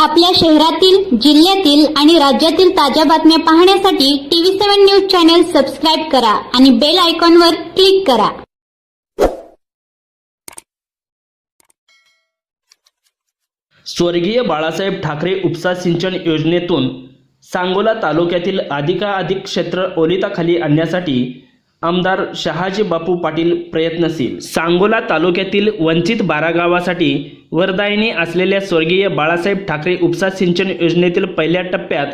आपल्या शहरातील जिल्ह्यातील आणि राज्यातील ताज्या बातम्या पाहण्यासाठी TV seven news channel subscribe करा आणि बेल आयकॉनवर क्लिक करा. स्वर्गीय बाळासाहेब ठाकरे उपसा सिंचन योजनेतून सांगोला तालुक्यातील अधिकाधिक क्षेत्र ओलिताखाली आणण्यासाठी आमदार शहाजी बापू पाटील प्रयत्नशील. सांगोला तालुक्यातील वंचित बारा गावासाठी वरदायिनी असलेल्या स्वर्गीय बाळासाहेब ठाकरे उपसा सिंचन योजनेतील पहिल्या टप्प्यात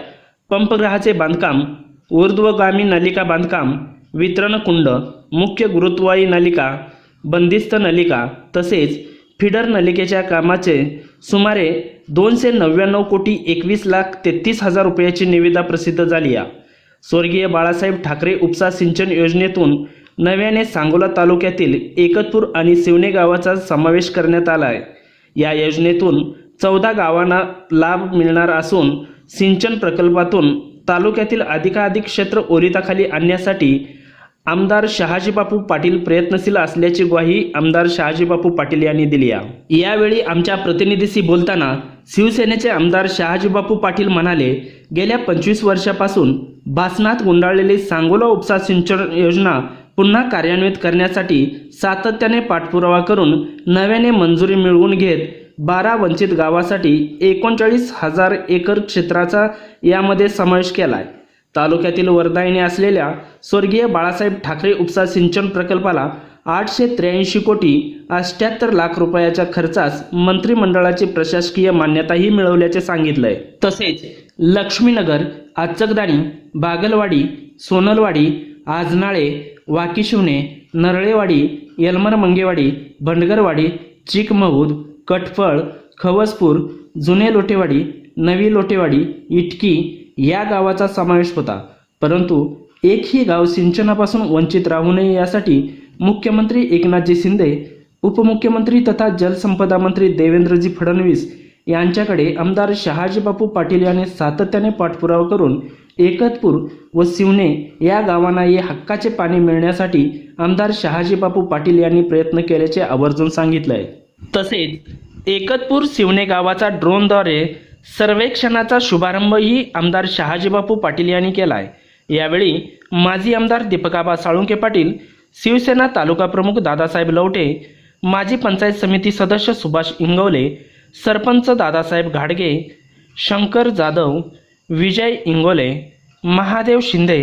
पंपग्रहाचे बांधकाम ऊर्ध्वगामी नलिका बांधकाम वितरण कुंड मुख्य गुरुत्वायी नलिका बंदिस्त नलिका तसेच फिडर नलिकेच्या कामाचे सुमारे दोनशे नव्याण्णव कोटी एकवीस लाख तेहतीस हजार रुपयाची निविदा प्रसिद्ध झाली आहे स्वर्गीय बाळासाहेब ठाकरे उपसा सिंचन योजनेतून नव्याने सांगोला तालुक्यातील एकतपूर आणि सिवणे गावाचा समावेश करण्यात आला आहे. या योजनेतून चौदा गावांना लाभ मिळणार असून सिंचन प्रकल्पातून तालुक्यातील अधिकाधिक क्षेत्र ओलिताखाली आणण्यासाठी आमदार शहाजीबापू पाटील प्रयत्नशील असल्याची ग्वाही आमदार शहाजीबापू पाटील यांनी दिली आहे. यावेळी आमच्या प्रतिनिधीशी बोलताना शिवसेनेचे आमदार शहाजीबापू पाटील म्हणाले गेल्या पंचवीस वर्षापासून भासनात गुंडाळलेली सांगोला उपसा सिंचन योजना पुन्हा कार्यान्वित करण्यासाठी सातत्याने पाठपुरावा करून नव्याने मंजुरी मिळवून घेत बारा वंचित गावासाठी एकोणचाळीस हजार एकर क्षेत्राचा यामध्ये समावेश केला आहे तालुक्यातील वरदायिनी असलेल्या स्वर्गीय बाळासाहेब ठाकरे उपसा सिंचन प्रकल्पाला आठशे त्र्याऐंशी कोटी अष्ट्याहत्तर लाख रुपयाच्या खर्चास मंत्रिमंडळाची प्रशासकीय मान्यताही मिळवल्याचे सांगितलंय. तसेच लक्ष्मीनगर आचकदाणी बागलवाडी सोनलवाडी आजनाळे वाकीशिवणे नरळेवाडी यलमर मंगेवाडी भंडगरवाडी चिकमहूद कटफळ खवसपूर जुने लोटेवाडी नवी लोटेवाडी इटकी या गावाचा समावेश होता. परंतु एकही गाव सिंचनापासून वंचित राहू नये यासाठी मुख्यमंत्री एकनाथजी शिंदे उपमुख्यमंत्री तथा जलसंपदा मंत्री देवेंद्रजी फडणवीस यांच्याकडे आमदार शहाजीबापू पाटील यांनी सातत्याने पाठपुरावा करून एकतपूर व सिवणे या गावांना हे हक्काचे पाणी मिळण्यासाठी आमदार शहाजीबापू पाटील यांनी प्रयत्न केल्याचे आवर्जून सांगितलंय. तसेच एकतपूर सिवणे गावाचा ड्रोनद्वारे सर्वेक्षणाचा शुभारंभही आमदार शहाजीबापू पाटील यांनी केला आहे यावेळी माजी आमदार दीपकाबा साळुंके पाटील शिवसेना तालुका प्रमुख दादासाहेब लवटे माजी पंचायत समिती सदस्य सुभाष इंगवले सरपंच दादासाहेब घाडगे शंकर जाधव विजय इंगोले महादेव शिंदे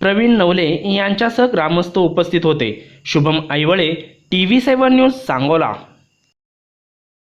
प्रवीण नवले यांच्यासह ग्रामस्थ उपस्थित होते. Shubham Aiwale TV seven news Sangola.